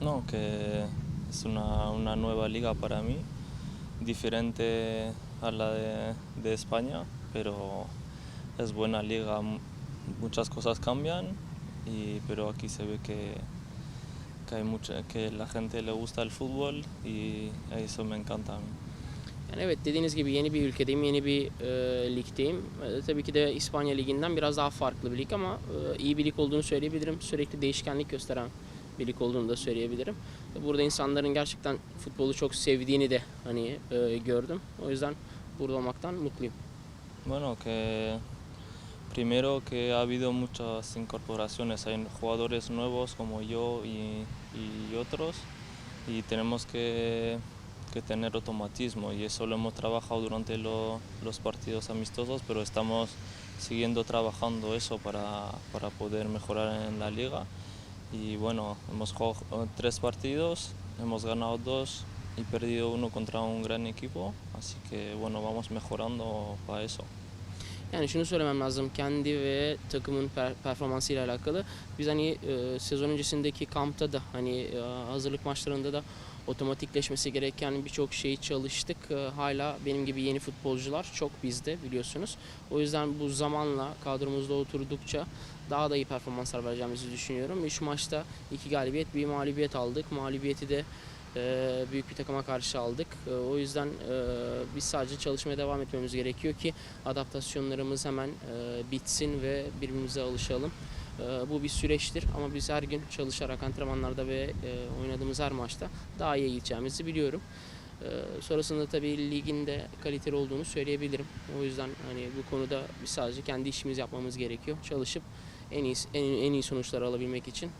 No, que es una, una nueva liga para mí, diferente a la de, de España, pero es buena liga, muchas cosas cambian, y, pero aquí se ve que que, hay mucha, que la gente le gusta el fútbol y eso me encanta a mí. Yani evet dediğiniz gibi yeni bir ülkedeyim, yeni bir e, ligdeyim. E, tabii ki de İspanya Ligi'nden biraz daha farklı bir lig ama e, iyi bir lig olduğunu söyleyebilirim. Sürekli değişkenlik gösteren bir lig olduğunu da söyleyebilirim. Burada insanların gerçekten futbolu çok sevdiğini de hani e, gördüm. O yüzden burada olmaktan mutluyum. Bueno, que primero que ha habido muchas incorporaciones, hay jugadores nuevos como yo y, otros y tenemos que, que tener automatismo y eso lo hemos trabajado durante lo- los partidos amistosos, pero estamos siguiendo trabajando eso para, para poder mejorar en la liga y bueno, hemos jugado tres partidos, hemos ganado dos y perdido uno contra un gran equipo, así que bueno, vamos mejorando para eso. Yani şunu söylemem lazım kendi ve takımın per- performansıyla alakalı. Biz hani e, sezon öncesindeki kampta da hani e, hazırlık maçlarında da otomatikleşmesi gereken birçok şeyi çalıştık. E, hala benim gibi yeni futbolcular çok bizde biliyorsunuz. O yüzden bu zamanla kadromuzda oturdukça daha da iyi performanslar vereceğimizi düşünüyorum. 3 maçta 2 galibiyet, bir mağlubiyet aldık. Mağlubiyeti de büyük bir takıma karşı aldık. E, o yüzden e, biz sadece çalışmaya devam etmemiz gerekiyor ki adaptasyonlarımız hemen e, bitsin ve birbirimize alışalım. E, bu bir süreçtir ama biz her gün çalışarak antrenmanlarda ve e, oynadığımız her maçta daha iyi gideceğimizi biliyorum. Sonrasında tabii ligin de kaliteli olduğunu söyleyebilirim. O yüzden hani bu konuda biz sadece kendi işimizi yapmamız gerekiyor. Çalışıp en iyi en, en iyi sonuçları alabilmek için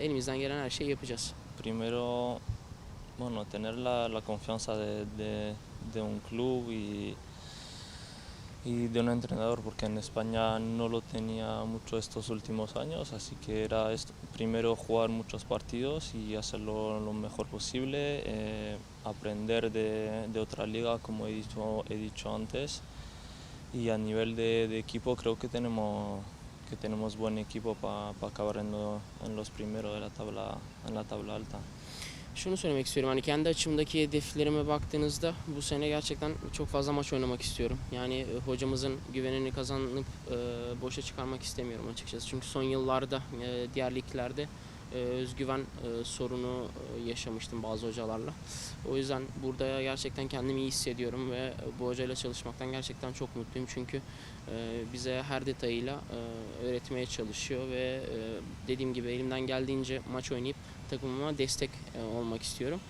elimizden gelen her şeyi yapacağız. Primero, bueno, tener la, confianza de, un club y, de un entrenador, porque en España no lo tenía mucho estos últimos años, así que era primero jugar muchos partidos y hacerlo lo mejor posible, eh, aprender de, otra liga, como he dicho, antes, y a nivel de, equipo creo que tenemos que tenemos buen equipo para acabar en, en los primeros de la tabla, en la tabla alta. Şunu söylemek istiyorum hani kendi açımdaki hedeflerime baktığınızda bu sene gerçekten çok fazla maç oynamak istiyorum. Yani e, hocamızın güvenini kazanıp e, boşa çıkarmak istemiyorum açıkçası. Çünkü son yıllarda e, diğer liglerde e, özgüven e, sorunu e, yaşamıştım bazı hocalarla. O yüzden burada gerçekten kendimi iyi hissediyorum ve bu hocayla çalışmaktan gerçekten çok mutluyum. Çünkü bize her detayıyla öğretmeye çalışıyor ve dediğim gibi elimden geldiğince maç oynayıp takımıma destek olmak istiyorum.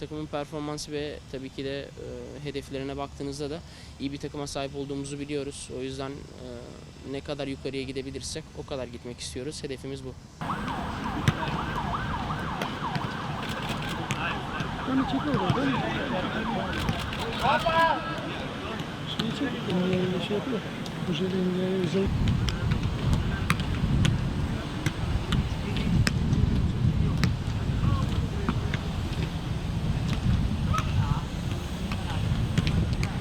Takımın performansı ve tabii ki de hedeflerine baktığınızda da iyi bir takıma sahip olduğumuzu biliyoruz. O yüzden ne kadar yukarıya gidebilirsek o kadar gitmek istiyoruz. Hedefimiz bu. Beni çek orada, beni. Şeyi çek, e, şey yapıyor. Hocayla ilgili özel